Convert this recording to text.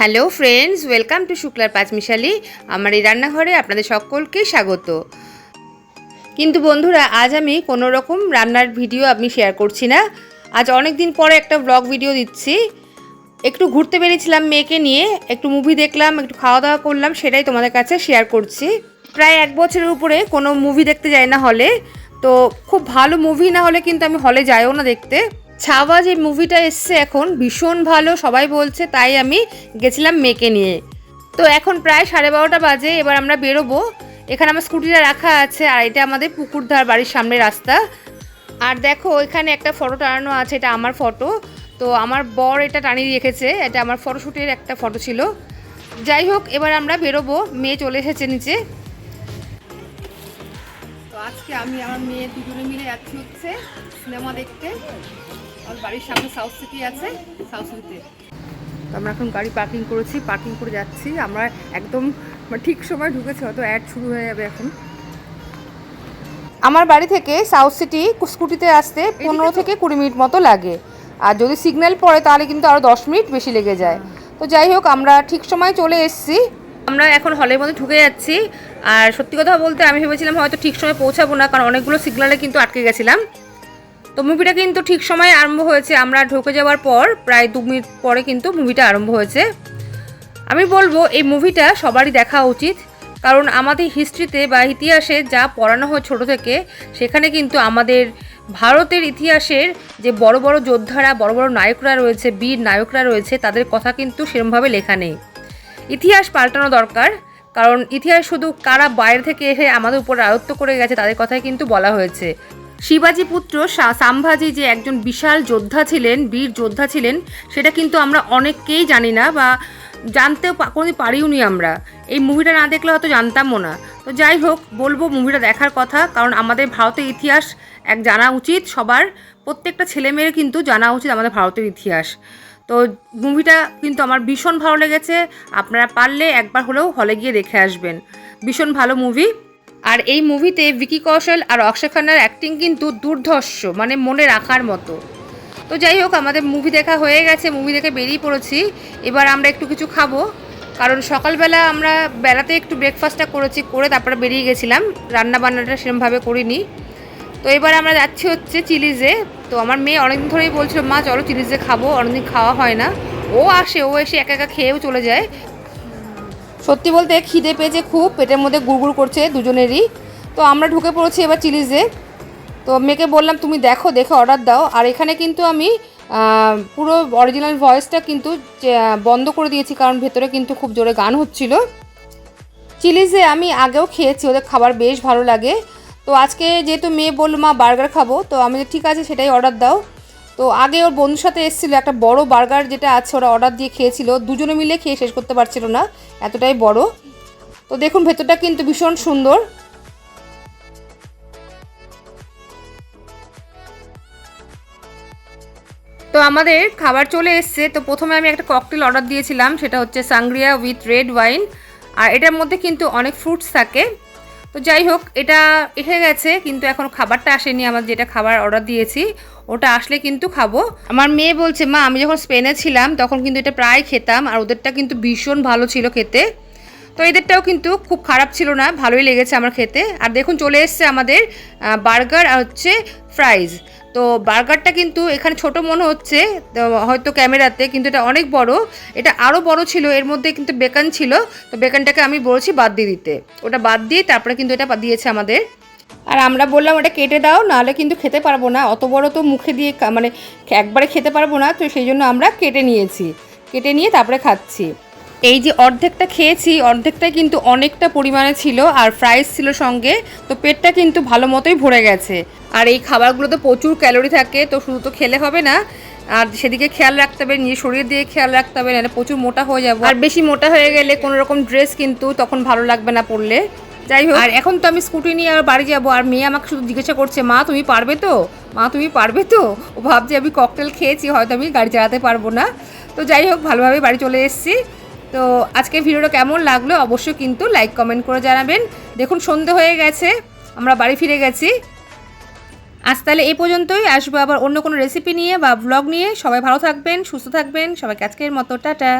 Hello friends, welcome to শুক্লার পাঁচমিশালি। আমার এই রান্নাঘরে আপনাদের সকলকে স্বাগত। কিন্তু বন্ধুরা, আজ আমি কোনো রকম রান্নার ভিডিও আমি শেয়ার করছি না। আজ অনেক দিন পরে একটা ব্লগ ভিডিও দিচ্ছি। একটু ঘুরতে বেরিয়েছিলাম মেয়েকে নিয়ে, একটু মুভি দেখলাম, একটু খাওয়া দাওয়া করলাম, সেটাই তোমাদের কাছে শেয়ার করছি। প্রায় এক বছরের উপরে কোনো মুভি দেখতে যাই না হলে তো খুব ভালো মুভি না হলে কিন্তু আমি হলে যাইও না দেখতে। ছাওয়া যে মুভিটা এসছে এখন ভীষণ ভালো, সবাই বলছে তাই আমি গেছিলাম মেয়েকে নিয়ে। তো এখন প্রায় সাড়ে বারোটা বাজে, এবার আমরা বেরোবো। এখানে আমার স্কুটিটা রাখা আছে আর এটা আমাদের পুকুরধার বাড়ির সামনে রাস্তা। আর দেখো, এখানে একটা ফটো টানানো আছে, এটা আমার ফটো তো আমার বর এটা টানিয়ে রেখেছে, এটা আমার ফটোশ্যুটের একটা ফটো ছিল। যাই হোক, এবার আমরা বেরোবো, মেয়ে চলে এসেছে নিচে। তো আজকে আমি আমার মেয়ে দুজনে মিলে যাচ্ছি হচ্ছে সিনেমা দেখতে। আমার বাড়ির সামনে সাউথ সিটি আছে সাউথ সিটিতে আমরা এখন গাড়ি পার্কিং করেছি পার্কিং করে যাচ্ছি। আমরা একদম মানে ঠিক সময় ঢুকেছি হয়তো অ্যাড শুরু হয়ে যাবে এখন। আমার বাড়ি থেকে সাউথ সিটি স্কুটিতে আসতে পনেরো থেকে কুড়ি মিনিট মতো লাগে। আর যদি সিগন্যাল পড়ে তাহলে কিন্তু আরও দশ মিনিট বেশি লেগে যায়। তো যাই হোক আমরা ঠিক সময় চলে এসেছি। আমরা এখন হলের মধ্যে ঢুকে যাচ্ছি। আর সত্যি কথা বলতে আমি ভেবেছিলাম হয়তো ঠিক সময় পৌঁছাবো না কারণ অনেকগুলো সিগনালে কিন্তু আটকে গেছিলাম। তো মুভিটা কিন্তু ঠিক সময় আরম্ভ হয়েছে। আমরা ঢুকে যাওয়ার পর, প্রায় দু মিনিট পরে কিন্তু মুভিটা আরম্ভ হয়েছে। আমি বলব, এই মুভিটা সবারই দেখা উচিত। কারণ আমাদের হিস্ট্রিতে বা ইতিহাসে যা পড়ানো হয় ছোট থেকে, সেখানে কিন্তু আমাদের ভারতের ইতিহাসের যে বড় বড় যোদ্ধারা, বড় বড় নায়করা রয়েছে, বীর নায়করা রয়েছে, তাদের কথা কিন্তু সেরমভাবে লেখা নেই। ইতিহাস পাল্টানো দরকার, কারণ ইতিহাস শুধু কারা বাইরে থেকে এসে আমাদের উপর আয়ত্ত করে গেছে, তাদের কথাই কিন্তু বলা হয়েছে। শিবাজি পুত্র সাম্ভাজি যে একজন বিশাল যোদ্ধা ছিলেন, বীর যোদ্ধা ছিলেন, সেটা কিন্তু আমরা অনেককেই জানি না বা জানতেও কোনোদিন পারিও নি আমরা। এই মুভিটা না দেখলে হয়তো জানতামও না। তো যাই হোক, বলব মুভিটা দেখার কথা, কারণ আমাদের ভারতের ইতিহাস এক জানা উচিত, সবার প্রত্যেকটা ছেলেমেয়ের কিন্তু জানা উচিত আমাদের ভারতের ইতিহাস। তো মুভিটা কিন্তু আমার ভীষণ ভালো লেগেছে, আপনারা পারলে একবার হলেও হলে গিয়ে দেখে আসবেন। ভীষণ ভালো মুভি। আর এই মুভিতে ভিকি কৌশল আর অক্ষয় খান্নার অ্যাক্টিং কিন্তু দুর্ধর্ষ মানে মনে রাখার মতো। তো যাই হোক, আমাদের মুভি দেখা হয়ে গেছে মুভি দেখে বেরিয়ে পড়েছি। এবার আমরা একটু কিছু খাব, কারণ সকালবেলা আমরা বেলাতে একটু ব্রেকফাস্টটা করেছি, করে তারপরে বেরিয়ে গেছিলাম। রান্না বান্নাটা সেরমভাবে করিনি। তো এবার আমরা যাচ্ছি হচ্ছে চিলিজে। তো আমার মেয়ে অনেকদিন ধরেই বলছিল, মা, চলো চিলিজে খাব, অনেকদিন খাওয়া হয় না। ও আসে, ও এসে একা একা খেয়েও চলে যায়। সত্যি বলতে খিদে পেয়েছে খুব, পেটের মধ্যে গুড়গুড় করছে দুজনেরই। তো আমরা ঢুকে পড়েছি এবার চিলিজে। তো মেয়েকে বললাম, তুমি দেখো, দেখে অর্ডার দাও। আর এখানে কিন্তু আমি পুরো অরিজিনাল ভয়েসটা কিন্তু বন্ধ করে দিয়েছি, কারণ ভেতরে কিন্তু খুব জোরে গান হচ্ছিল। চিলিজে আমি আগেও খেয়েছি, ওদের খাবার বেশ ভালো লাগে। তো আজকে যেহেতু মেয়ে বলল, মা বার্গার খাব। তো আমি ঠিক আছে, সেটাই অর্ডার দাও। তো আগে ওর বন্ধুর সাথে এসেছিল, একটা বড় বার্গার যেটা আছে ওরা অর্ডার দিয়ে খেয়েছিল, দুজনে মিলে খেয়ে শেষ করতে পারছিল না, এতটাই বড়। তো দেখুন, ভেতরটা কিন্তু ভীষণ সুন্দর। তো আমাদের খাবার চলে এসছে, তো প্রথমে আমি একটা ককটেল অর্ডার দিয়েছিলাম, সেটা হচ্ছে সাংগ্রিয়া উইথ রেড ওয়াইন আর এটার মধ্যে কিন্তু অনেক ফ্রুটস থাকে। তো যাই হোক, এটা এসে গেছে, কিন্তু এখন খাবারটা আসেনি। আমার যেটা খাবার অর্ডার দিয়েছি, ওটা আসলে কিন্তু খাব। আমার মেয়ে বলছে, মা, আমি যখন স্পেনে ছিলাম, তখন কিন্তু এটা প্রায় খেতাম, আর ওদেরটা কিন্তু ভীষণ ভালো ছিল খেতে। তো এদেরটাও কিন্তু খুব খারাপ ছিল না, ভালোই লেগেছে আমার খেতে। আর দেখুন, চলে এসছে আমাদের বার্গার আর হচ্ছে ফ্রাইজ তো বার্গারটা কিন্তু এখানে ছোট মনে হচ্ছে হয়তো ক্যামেরাতে, কিন্তু এটা অনেক বড়। এটা আরও বড় ছিল, এর মধ্যে কিন্তু বেকান ছিল। তো বেকানটাকে আমি বলেছি বাদ দিয়ে দিতে। ওটা বাদ দিয়ে তারপরে কিন্তু এটা দিয়েছে আমাদের। আর আমরা বললাম, ওটা কেটে দাও, নাহলে কিন্তু খেতে পারব না। অত বড় তো মুখে দিয়ে মানে একবারে খেতে পারব না। তো সেই জন্য আমরা কেটে নিয়েছি। কেটে নিয়ে তারপরে খাচ্ছি। এই যে অর্ধেকটা খেয়েছি, অর্ধেকটাই কিন্তু অনেকটা পরিমাণে ছিল আর ফ্রাইস ছিল সঙ্গে, তো পেটটা কিন্তু ভালো মতোই ভরে গেছে। আর এই খাবারগুলোতে প্রচুর ক্যালোরি থাকে, তো শুধু তো খেলে হবে না, আর সেদিকে খেয়াল রাখতে হবে, নিজের শরীর দিয়ে খেয়াল রাখতে হবে, নাহলে প্রচুর মোটা হয়ে যাব। আর বেশি মোটা হয়ে গেলে কোনো রকম ড্রেস কিন্তু তখন ভালো লাগবে না পরলে। যাই হোক, আর এখন তো আমি স্কুটি নিয়ে আর বাড়ি যাব, আর মেয়ে আমাকে শুধু জিজ্ঞাসা করছে, মা, তুমি পারবে তো? মা, তুমি পারবে তো? ও ভাবছে, আমি ককটেল খেয়েছি, হয়তো আমি গাড়ি চালাতে পারব না। তো যাই হোক, ভালোভাবে বাড়ি চলে এসেছি। তো আজকে ভিডিওটা কেমন লাগল অবশ্যই কিন্তু লাইক কমেন্ট করে জানাবেন। দেখুন, সন্ধে হয়ে গেছে, আমরা বাড়ি ফিরে গেছি। আজ তাহলে এই পর্যন্তই, আসব আবার অন্য কোনো রেসিপি নিয়ে বা ব্লগ নিয়ে। সবাই ভালো থাকবেন, সুস্থ থাকবেন। সবাইকে আজকের মতো, টাটা।